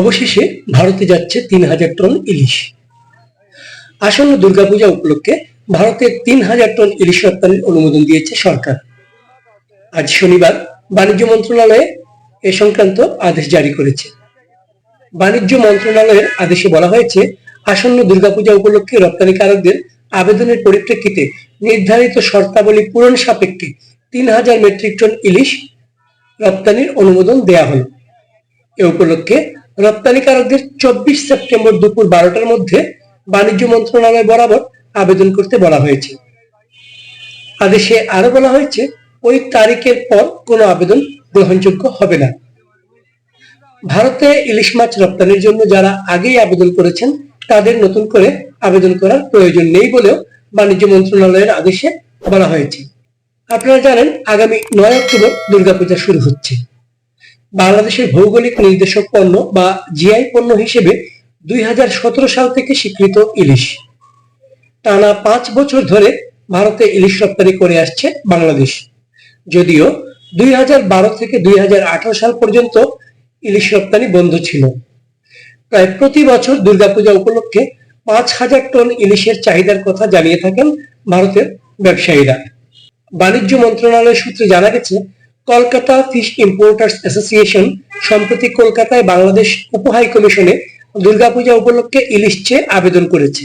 অবশেষে ভারতে যাচ্ছে তিন হাজার টন ইলিশ। আসন্ন দুর্গাপূজা উপলক্ষে ভারতের তিন হাজার টন ইলিশ রপ্তানির অনুমোদন দিয়েছে সরকার। আজ শনিবার বাণিজ্য মন্ত্রণালয়ে এ সংক্রান্ত আদেশ জারি করেছে। বাণিজ্য মন্ত্রণালয়ের আদেশে বলা হয়েছে, আসন্ন দুর্গাপূজা উপলক্ষে রপ্তানিকারকদের আবেদনের পরিপ্রেক্ষিতে নির্ধারিত শর্তাবলী পূরণ সাপেক্ষে তিন হাজার মেট্রিক টন ইলিশ রপ্তানির অনুমোদন দেয়া হলো। এ উপলক্ষে রপ্তানিকারকদের চব্বিশ সেপ্টেম্বর দুপুর বারোটার মধ্যে বাণিজ্য মন্ত্রণালয় বরাবর আবেদন করতে বলা হয়েছে। আদেশে আরও বলা হয়েছে, ওই তারিখের পর কোনো আবেদন গ্রহণযোগ্য হবে না। ভারতে ইলিশ মাছ রপ্তানির জন্য যারা আগেই আবেদন করেছেন, তাদের নতুন করে আবেদন করার প্রয়োজন নেই বলেও বাণিজ্য মন্ত্রণালয়ের আদেশে বলা হয়েছে। আপনারা জানেন, আগামী নয় অক্টোবর দুর্গাপূজা শুরু হচ্ছে। বাংলাদেশের ভৌগোলিক নির্দেশক পণ্য বা জিআই পণ্য হিসেবে দুই হাজার সতেরো সাল থেকে স্বীকৃত ইলিশ। টানা পাঁচ বছর ধরে ভারতে ইলিশ রপ্তানি করে আসছে বাংলাদেশ। যদিও দুই হাজার বারো থেকে দুই হাজার আঠারো সাল পর্যন্ত ইলিশ রপ্তানি বন্ধ ছিল। প্রায় প্রতি বছর দুর্গাপূজা উপলক্ষে পাঁচ হাজার টন ইলিশের চাহিদার কথা জানিয়ে থাকেন ভারতের ব্যবসায়ীরা। বাণিজ্য মন্ত্রণালয় সূত্রে জানা গেছে কলকাতা ফিশ ইম্পোর্টার্স অ্যাসোসিয়েশন সম্প্রতি কলকাতায় বাংলাদেশ উপহাই কমিশনে দুর্গাপূজা উপলক্ষে ইলিশ চেয়ে আবেদন করেছে।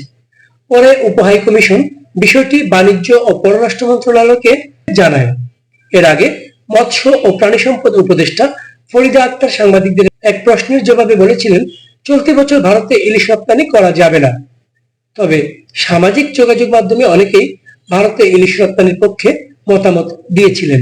পরে উপহাই কমিশন বিষয়টি বাণিজ্য ও পররাষ্ট্র মন্ত্রণালয়কে জানায়। এর আগে মৎস্য ও প্রাণী সম্পদ উপদেষ্টা ফরিদা আক্তার সাংবাদিকদের এক প্রশ্নের জবাবে বলেছিলেন, চলতি বছর ভারতে ইলিশ রপ্তানি করা যাবে না। তবে সামাজিক যোগাযোগ মাধ্যমে অনেকেই ভারতে ইলিশ রপ্তানির পক্ষে মতামত দিয়েছিলেন।